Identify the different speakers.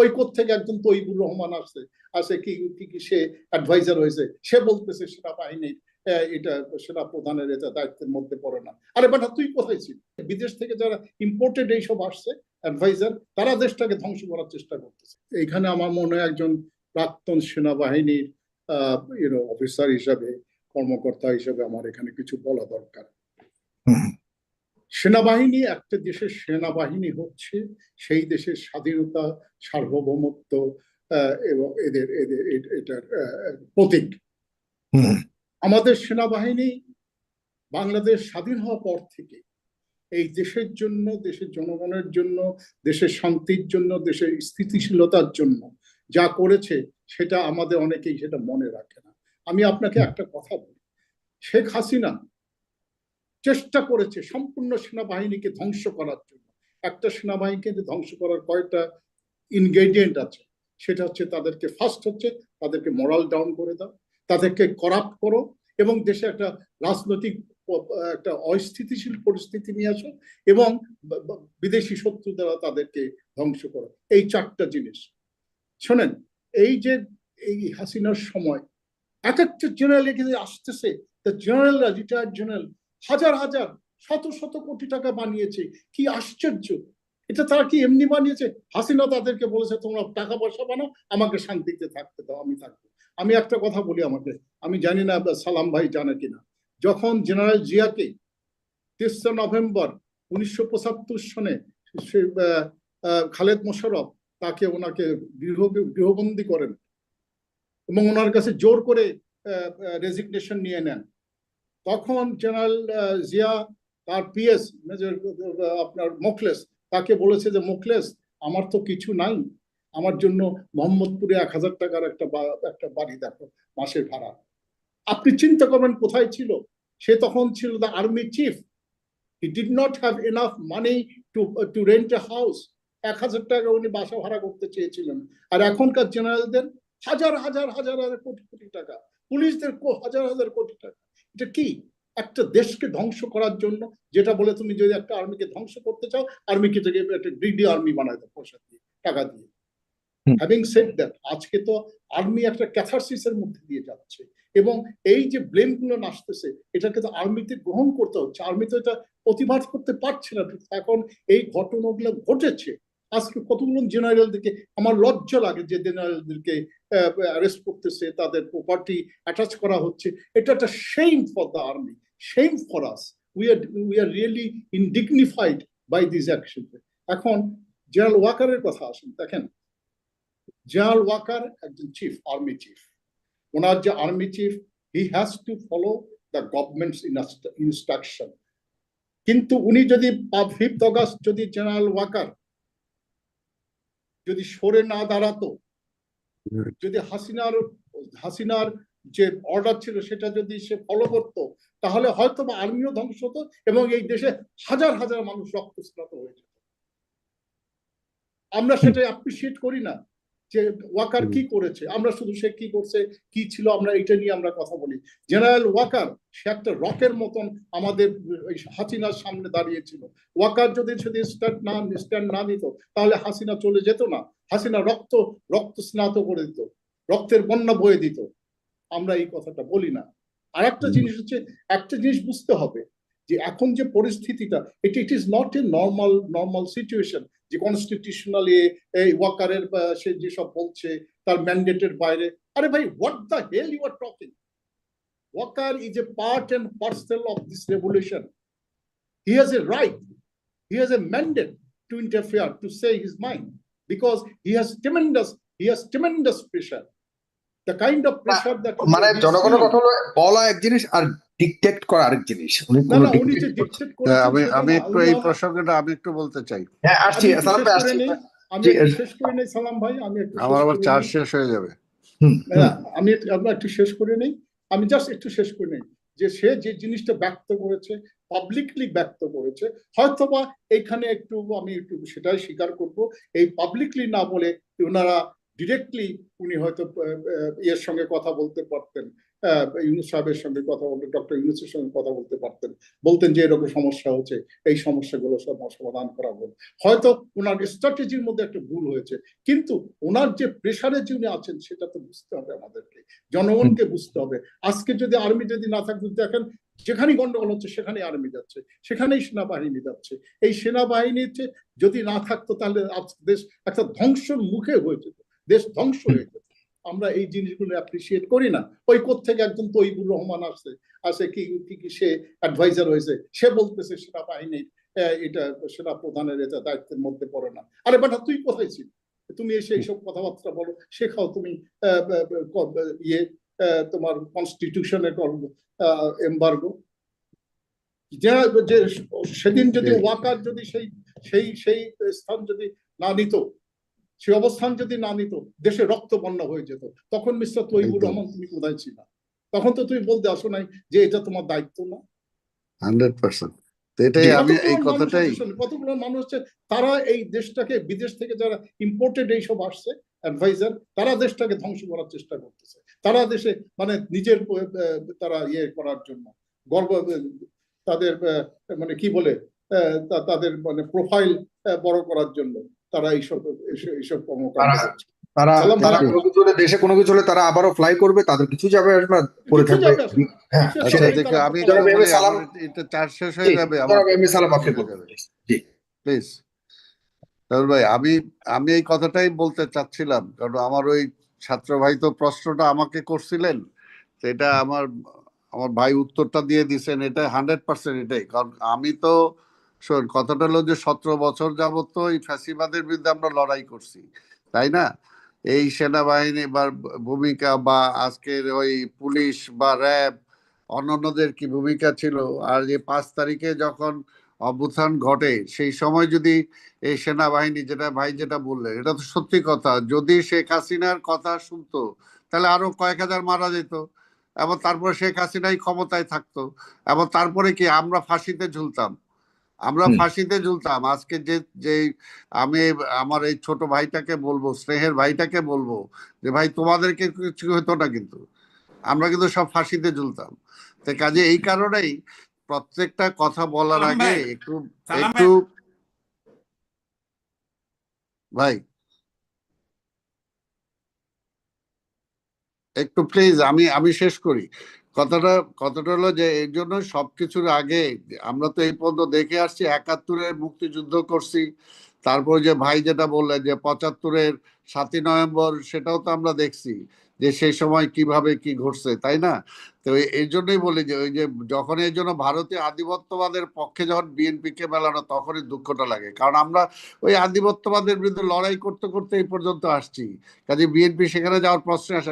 Speaker 1: ওই থেকে একজন তৈবুর রহমান আসছে, আসে কি কি কি সে অ্যাডভাইজার হয়েছে, সে বলতেছে সেনাবাহিনীর এটা সেনা প্রধানের এটা দায়িত্বের মধ্যে পড়ে না। আরে বেটা, তুই কোথায় ছিল বিদেশ থেকে যারা ইম্পোর্টেড এইসব আসছে অ্যাডভাইজার তারা দেশটাকে ধ্বংস করার চেষ্টা করতেছে। এইখানে আমার মনে হয় একজন প্রাক্তন সেনাবাহিনীর অফিসার হিসাবে, কর্মকর্তা হিসাবে আমার এখানে কিছু বলা দরকার। সেনাবাহিনী একটা দেশের সেনাবাহিনী হচ্ছে সেই দেশের স্বাধীনতা সার্বভৌমত্ব এবং এদের এদের এটার প্রতীক। আমাদের সেনাবাহিনী বাংলাদেশ স্বাধীন হওয়ার পর থেকে এই দেশের জন্য দেশের জনগণের জন্য দেশের শান্তির জন্য দেশের স্থিতিশীলতার জন্য যা করেছে সেটা আমাদের অনেকেই সেটা মনে রাখে না। আমি আপনাকে একটা কথা বলি। শেখ হাসিনা চেষ্টা করেছে সম্পূর্ণ সেনাবাহিনীকে ধ্বংস করার জন্য। একটা সেনাবাহিনীকে ধ্বংস করার কয়েকটা ইনগ্রেডিয়েন্ট আছে, সেটা হচ্ছে তাদেরকে ফার্স্ট হচ্ছে তাদেরকে মোরাল ডাউন করে দাও, তাদেরকে করাপ্ট করো এবং দেশে একটা রাজনৈতিক একটা অস্থিতিশীল পরিস্থিতি নিয়ে আসো এবং বিদেশি শত্রু দ্বারা তাদেরকে ধ্বংস করো। এই চারটা জিনিস। শোনেন, এই যে এই হাসিনার সময় এক একটা জেনারেল এখানে আসতেছে। জেনারেলরা রিটায়ার্ড জেনারেল হাজার হাজার, শত শত কোটি টাকা বানিয়েছে। কি আশ্চর্য! এটা তারা কি এমনি বানিয়েছে? হাসিনা তাদেরকে বলেছে, তোমরা টাকা পয়সা বানাও, আমাকে শান্তিতে থাকতে দাও, আমি থাকব। আমি একটা কথা বলি আমাকে, আমি জানি না সালাম ভাই জানে কিনা। যখন জেনারেল জিয়াকে তেসরা নভেম্বর উনিশশো পঁচাত্তর সনে খালেদ মোশারফ তাকে ওনাকে গৃহ, গৃহবন্দী করেন এবং ওনার কাছে জোর করে রেজিগনেশন নিয়ে নেন। তখন জেনারেল জিয়া তার পিএস, মেজর, আপনার মোখলেস, তাকে বলেছে যে, মোখলেস, আমার তো কিছু নাই। আমার জন্য মোহাম্মদপুরে এক হাজার টাকার একটা একটা বাড়ি দেখো, মাসের ভাড়া। আপনি চিন্তা করবেন কোথায় ছিল? সে তখন ছিল the army chief he did not have enough money to to rent a house এক হাজার টাকা উনি বাসা ভাড়া করতে চেয়েছিলেন। আর এখনকার জেনারেলদের হাজার হাজার হাজার হাজার কোটি কোটি টাকা। পুলিশদের হাজার হাজার কোটি টাকা। এটা কি? একটা দেশকে ধ্বংস করার জন্য যেটা বলে তুমি যদি একটা আর্মিকে ধ্বংস করতে চাও আর্মিকে থেকে একটা গ্রিডি আর্মি বানায় দাও পয়সা দিয়ে টাকা দিয়ে। হ্যাভিং সেড দ্যাট আজকে তো আর্মি একটা ক্যাথারসিসের মধ্যে দিয়ে যাচ্ছে। এবং এই যে ব্লেমগুলো আসতেছে এটাকে তো আর্মিতে গ্রহণ করতে হচ্ছে। আর্মি তো এটা প্রতিবাদ করতে পারছে না। এখন এই ঘটনাগুলো ঘটেছে। আজকে কতগুলো জেনারেলদেরকে আমার লজ্জা লাগে যে জেনারেলদেরকে অ্যারেস্ট করতেছে, তাদের প্রপার্টি অ্যাটাচ করা হচ্ছে। এটা একটা shame for the army shame for us we are we are really indignified by this action এখন জেনারেল ওয়াকারের কথা আসেন, দেখেন। জেনারেল ওয়াকার একজন চিফ আর্মি চিফ ওনার যে army chief he has to follow the government's instruction কিন্তু উনি যদি ফিফথ অগস্ট যদি জেনারেল ওয়াকার যদি সরে না দাঁড়াতো যদি হাসিনার হাসিনার যে অর্ডার ছিল সেটা যদি সে ফলো করতো তাহলে হয়তো বা আর্মিও ধ্বংস হতো এবং এই দেশে হাজার হাজার মানুষ রক্তস্নাত হয়ে যেত। আমরা সেটা অ্যাপ্রিসিয়েট করি না যে ওয়াকার কি করেছে আমরা শুধু সে কি করছে কি ছিল আমরা এটা নিয়ে আমরা কথা বলি। জেনারেল ওয়াকার সে একটা রকের মতন আমাদের ওই হাসিনার সামনে দাঁড়িয়েছিল ওয়াকার যদি যদি স্ট্যান্ড না স্ট্যান্ড না নিত তাহলে হাসিনা চলে যেত না। হাসিনা রক্ত রক্ত স্নাত করে দিত রক্তের বন্যা বয়ে দিত। আমরা এই কথাটা বলি না। আর একটা জিনিস হচ্ছে একটা জিনিস বুঝতে হবে যে এখন যে পরিস্থিতিটা এটা it is not a normal normal situation যে কনস্টিটিউশনালি এই ওয়াকারের সে যেসব বলছে তার ম্যান্ডেটের বাইরে। আরে ভাই what the hell you are talking Waker is a part and parcel of this revolution he has a right he has a mandate to interfere to say his mind because he has tremendous he has tremendous pressure. The kind of pressure that
Speaker 2: মানে জনগণের কথা হলো বলা এক জিনিস আর dictate করা আরেক জিনিস। উনি কোনো
Speaker 3: হ্যাঁ, আমি আমি একটু এই প্রসঙ্গটা আমি একটু বলতে চাই।
Speaker 2: হ্যাঁ আসছি সালাম
Speaker 1: শেষ
Speaker 2: ভাই আসছি।
Speaker 1: আমি শেষ করে নেই সালাম ভাই আমি একটু
Speaker 3: আমার আবার চার্জ। শেষ হয়ে যাবে।
Speaker 1: হ্যাঁ, আমি একটু- আমরা একটু শেষ করে নেই। আমি জাস্ট একটু শেষ করে নেই যে সে যে জিনিসটা ব্যক্ত করেছে পাবলিকলি ব্যক্ত করেছে হয়তোবা এখানে একটু আমি একটু সেটাই স্বীকার করব এই পাবলিকলি না বলে ওনারা ডিরেক্টলি উনি হয়তো ইয়ের সঙ্গে কথা বলতে পারতেন ইউনুস সাহেবের সঙ্গে কথা বলতে ডক্টর ইউনুসের সঙ্গে কথা বলতে পারতেন বলতেন যে এরকম সমস্যা হচ্ছে এই সমস্যাগুলো সব সমাধান করা হোক। হয়তো ওনার স্ট্র্যাটেজির মধ্যে একটা ভুল হয়েছে কিন্তু ওনার যে প্রেশারে যে উনি আছেন সেটা তো বুঝতে হবে আমাদেরকে জনগণকে বুঝতে হবে। আজকে যদি আর্মি যদি না থাকতো দেখেন যেখানেই গন্ডগোল হচ্ছে সেখানেই আর্মি যাচ্ছে সেখানেই সেনাবাহিনী যাচ্ছে। এই সেনাবাহিনীতে যদি না থাকতো তাহলে দেশ একটা ধ্বংসের মুখে হয়ে যেত দেশ ধ্বংস হয়ে যেত। আমরা এই জিনিসগুলো অ্যাপ্রিসিয়েট করি না। ওই থেকে একজন তৈবুর রহমান আসছে আসে কি কি কি সে অ্যাডভাইজার হয়েছে সে বলতেছে সেনাবাহিনীর আহ, এটা সেনা প্রধানের এটা দায়িত্বের মধ্যে পড়ে না। আরে বেটা তুই কোথায় ছিলি? তুমি এসে এইসব কথাবার্তা বলো শেখাও তুমি ইয়ে তোমার কনস্টিটিউশনে এম্বার্গো যে সেদিন যদি ওয়াকার যদি সেই সেই সেই স্থান যদি না নিত সেই অবস্থান যদি না নিত দেশে রক্ত বন্যা হয়ে যেত তখন মিস্টার তৈবুর। রহমান তুমি কোথায় ছিল? তখন তো তুমি বলতে আসো নাই যে এটা তোমার দায়িত্ব না।
Speaker 3: Hundred percent. এটাই আমি এই
Speaker 1: কতগুলো মানুষ
Speaker 3: কথাটাই
Speaker 1: কতগুলো মানুষ তারা এই দেশটাকে বিদেশ থেকে যারা ইম্পোর্টেড এইসব আসছে অ্যাডভাইজার তারা দেশটাকে ধ্বংস করার চেষ্টা করতেছে। তারা দেশে মানে নিজের তারা ইয়ে করার জন্য গর্ব তাদের মানে কি বলে আহ, তাদের মানে প্রোফাইল বড় করার জন্য তারা এইসব এইসব- কর্মকাণ্ড
Speaker 2: তারা-
Speaker 1: করছে।
Speaker 2: তারা তারা কোনো কিছু হলে দেশে কোনো কিছু হলে তারা আবারও ফ্লাই করবে তাদের কিছু যাবে আসবে না, পড়ে থাকবে। হ্যাঁ
Speaker 3: আচ্ছা আমি চার্জ শেষ হয়ে যাবে
Speaker 2: এ সালাম আপনি।
Speaker 3: প্লিজ ভাই, আমি আমি এই কথাটাই বলতে চাচ্ছিলাম। কারণ আমার ওই ছাত্র ভাই তো প্রশ্নটা আমাকে করছিলেন, সেটা আমার আমার ভাই উত্তরটা দিয়ে দিছেন, এটা হান্ড্রেড পার্সেন্ট এটাই। কারণ আমি তো, শোন, কথাটা হলো যে সতেরো বছর যাবত তো এই ফ্যাসিবাদের বিরুদ্ধে আমরা লড়াই করছি, তাই না? এই সেনাবাহিনী বা ভূমিকা বা আজকের ওই পুলিশ বা র্যাব, অন্যান্যদের কি ভূমিকা ছিল? আর যে পাঁচ তারিখে যখন অভ্যুত্থান ঘটে। সেই সময় যদি এই সেনাবাহিনী যেটা ভাই যেটা বললেন এটা তো সত্যি কথা। যদি শেখ হাসিনার কথা শুনতো তাহলে আরও কয়েক হাজার মারা যেত। এবং তারপরে শেখ হাসিনাই ক্ষমতায় থাকতো। এবং তারপরে কি আমরা ফাঁসিতে ঝুলতাম। আমরা ফাঁসিতে ঝুলতাম। আজকে যে যে আমি আমার এই ছোট ভাইটাকে বলব স্নেহের ভাইটাকে বলব যে ভাই তোমাদেরকে কিছু হতো না কিন্তু। আমরা কিন্তু সব ফাঁসিতে ঝুলতাম। তো কাজে এই কারণেই প্রত্যেকটা কথা বলার আগে একটু একটু ভাই। একটু প্লিজ আমি আমি শেষ করি। কথাটা কথাটা হলো যে এই জন্য সবকিছুর আগে আমরা তো এই পর্যন্ত দেখে আসছি একাত্তরের মুক্তিযুদ্ধ করছি। তারপর যে ভাই যেটা বললেন যে পঁচাত্তরের সাতই নভেম্বর সেটাও তো আমরা দেখছি যে সেই সময় কীভাবে কি ঘটছে, তাই না? তো এই- জন্যই বলি যে ওই যে যখন এই জন্য ভারতীয় আধিপত্যবাদের পক্ষে যখন বিএনপি কে মেলানো তখনই দুঃখটা লাগে। কারণ আমরা ওই আধিপত্যবাদের বিরুদ্ধে লড়াই করতে করতে এই পর্যন্ত আসছি। কাজে বিএনপি সেখানে যাওয়ার প্রশ্ন আসে।